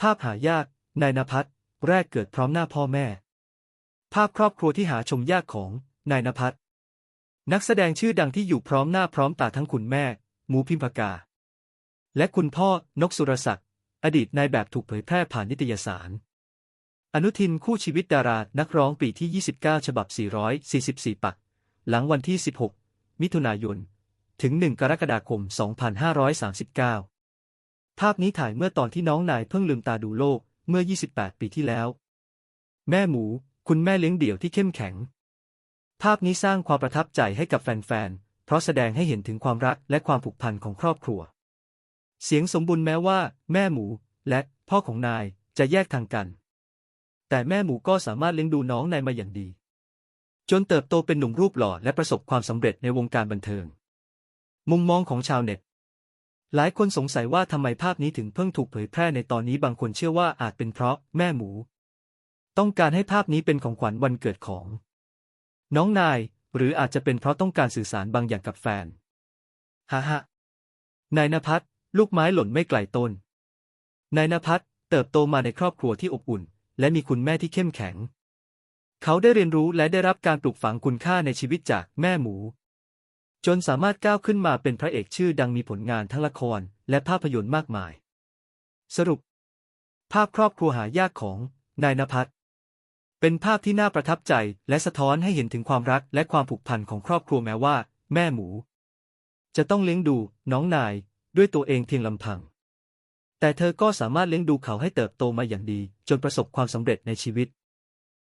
ภาพหายาก นายนภัสแรกเกิดพร้อมหน้าพ่อแม่ ภาพครอบครัวที่หาชมยากของนายนภัสนักแสดงชื่อดังที่อยู่พร้อมหน้าพร้อมตาทั้งคุณแม่ หมูพิมพากา และคุณพ่อนกสุรศักดิ์อดีตนายแบบถูกเผยแพร่ผ่านนิตยสาร อนุทินคู่ชีวิตดารานักร้องปีที่ 29 ฉบับ 444 ปัก หลังวันที่ 16 มิถุนายน ถึง 1 กรกฎาคม 2539 ภาพนี้ถ่ายเมื่อตอนที่น้องนายเพิ่งลืมตาดูโลกเมื่อ 28 ปีที่แล้ว แม่หมู คุณแม่เลี้ยงเดี่ยวที่เข้มแข็ง ภาพนี้สร้างความประทับใจให้กับแฟนๆ เพราะแสดงให้เห็นถึงความรักและความผูกพันของครอบครัว เสียงสมบูรณ์แม้ว่า แม่หมูและพ่อของนายจะแยกทางกัน แต่แม่หมูก็สามารถเลี้ยงดูน้องนายมาอย่างดี จนเติบโตเป็นหนุ่มรูปหล่อและประสบความสำเร็จในวงการบันเทิง มุมมองของชาวเน็ต หลายคนสงสัยว่าทำไมภาพนี้ถึงเพิ่งถูกเผยแพร่ในตอนนี้บางคนเชื่อว่าอาจเป็นเพราะแม่หมู ต้องการให้ภาพนี้เป็นของขวัญวันเกิดของ น้องนาย หรืออาจจะเป็นเพราะต้องการสื่อสารบางอย่างกับแฟนฮ่าฮ่านายนภัสลูกไม้หล่นไม่ไกลต้นนายนภัสเติบโตมาในครอบครัวที่อบอุ่น และมีคุณแม่ที่เข้มแข็ง เขาได้เรียนรู้และได้รับการปลูกฝังคุณค่าในชีวิตจากแม่หมู จนสามารถก้าวขึ้นมาเป็นพระเอกชื่อดังมีผลงานทั้งละครและภาพยนตร์มากมาย สรุป ภาพครอบครัวหายากของนายนภัสเป็นภาพที่น่าประทับใจและสะท้อนให้เห็นถึงความรักและความผูกพันของครอบครัวแม้ว่า แม่หมู จะต้องเลี้ยงดูน้องนายด้วยตัวเองเพียงลำพัง แต่เธอก็สามารถเลี้ยงดูเขาให้เติบโตมาอย่างดี จนประสบความสำเร็จในชีวิต